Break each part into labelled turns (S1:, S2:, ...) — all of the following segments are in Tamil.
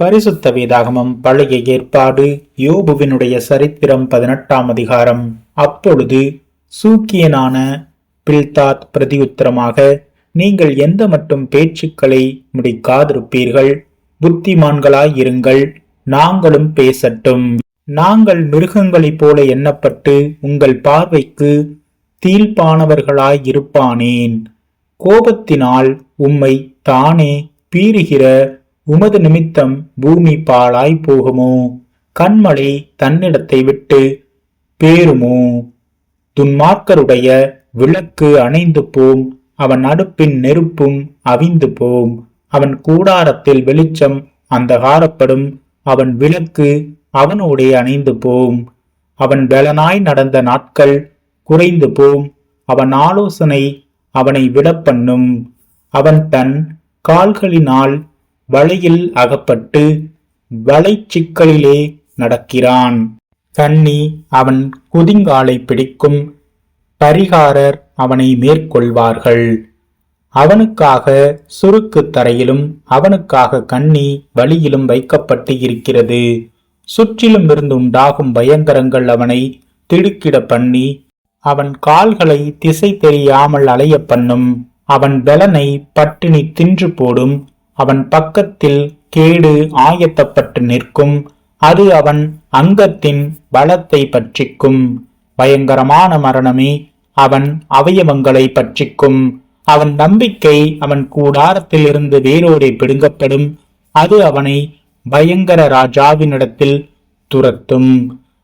S1: பரிசுத்த வேதாகமம் பழைய ஏற்பாடு யோபுவினுடைய சரித்திரம் பதினெட்டாம் அதிகாரம். அப்பொழுது சூக்கியனான பில்தாத் பிரதியுத்தரமாக நீங்கள் எந்த மட்டும் பேச்சுக்களை முடிக்காதிருப்பீர்கள் புத்திமான்களாயிருங்கள் நாங்களும் பேசட்டும். நாங்கள் மிருகங்களைப் போல எண்ணப்பட்டு உங்கள் பார்வைக்கு தீழ்ப்பானவர்களாயிருப்பானேன் கோபத்தினால் உம்மை தானே பீறுகிற உமது நிமித்தம் பூமி பாழாய் போகுமோ? கண்மலை தன்னிடத்தை விட்டு பேருமோ? துன்மார்க்கருடைய விளக்கு அணைந்து போம் அவன் அடுப்பின் நெருப்பும் அவிந்து போம். அவன் கூடாரத்தில் வெளிச்சம் அந்தகாரப்படும் அவன் விளக்கு அவனோடே அணைந்து போம். அவன் பலனாய் நடந்த நாட்கள் குறைந்து போம் அவன் ஆலோசனை அவனை விடப்பண்ணும். அவன் தன் கால்களினால் வலையில் அகப்பட்டு வலைச்சிக்கலிலே நடக்கிறான். கண்ணி அவன் குதிங்காலை பிடிக்கும் பரிகாரர் அவனை மேற்கொள்வார்கள். அவனுக்காக சுருக்கு தரையிலும் அவனுக்காக கண்ணி வழியிலும் வைக்கப்பட்டு இருக்கிறது. சுற்றிலும் இருந்து உண்டாகும் பயங்கரங்கள் அவனை திடுக்கிட பண்ணி அவன் கால்களை திசை தெரியாமல் அலைய பண்ணும். அவன் பலனை பட்டினி தின்று போடும் அவன் பக்கத்தில் கேடு ஆயத்தப்பட்டு நிற்கும். அது அவன் அங்கத்தின் பலத்தை பற்றிக்கும் பயங்கரமான மரணமே அவன் அவயவங்களை பற்றிக்கும் அவன் நம்பிக்கை அவன் கூடாரத்தில் இருந்து பிடுங்கப்படும். அது அவனை பயங்கர ராஜாவினிடத்தில் துரத்தும்.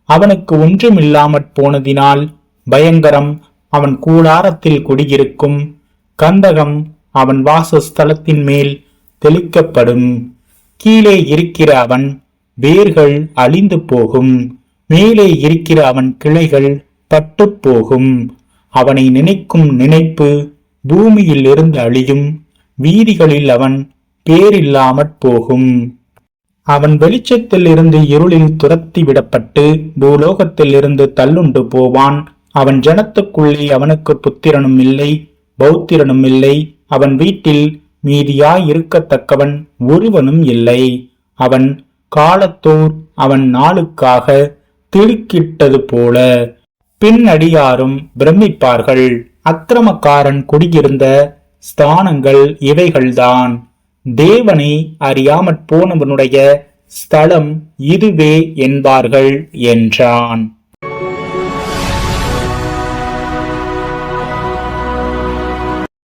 S1: அவனுக்கு ஒன்றுமில்லாமற் போனதினால் பயங்கரம் அவன் கூடாரத்தில் குடியிருக்கும். கந்தகம் அவன் வாசஸ்தலத்தின் மேல் தெளிக்கப்படும். கீழே இருக்கிற அவன் வேர்கள் அழிந்து போகும். மேலே இருக்கிற அவன் கிளைகள் பட்டு போகும். அவனை நினைக்கும் நினைப்பு பூமியில் இருந்து அழியும். வீதிகளில் அவன் பேரில்லாமற் போகும். அவன் வெளிச்சத்தில் இருந்து இருளில் துரத்தி விடப்பட்டு பூலோகத்தில் இருந்து தள்ளுண்டு போவான். அவன் ஜனத்துக்குள்ளே அவனுக்கு புத்திரனும் இல்லை பௌத்திரனும் இல்லை. அவன் வீட்டில் மீதியாய் இருக்கத்தக்கவன் ஒருவனும் இல்லை. அவன் காலத்தோர் அவன் நாளுக்காக திடுக்கிட்டது போல. பின்னடியாரும் பிரமிப்பார்கள். அக்கிரமக்காரன் குடியிருந்த ஸ்தானங்கள் இவைகள்தான். தேவனை அறியாமற் போனவனுடைய ஸ்தலம் இதுவே என்பார்கள் என்றான்.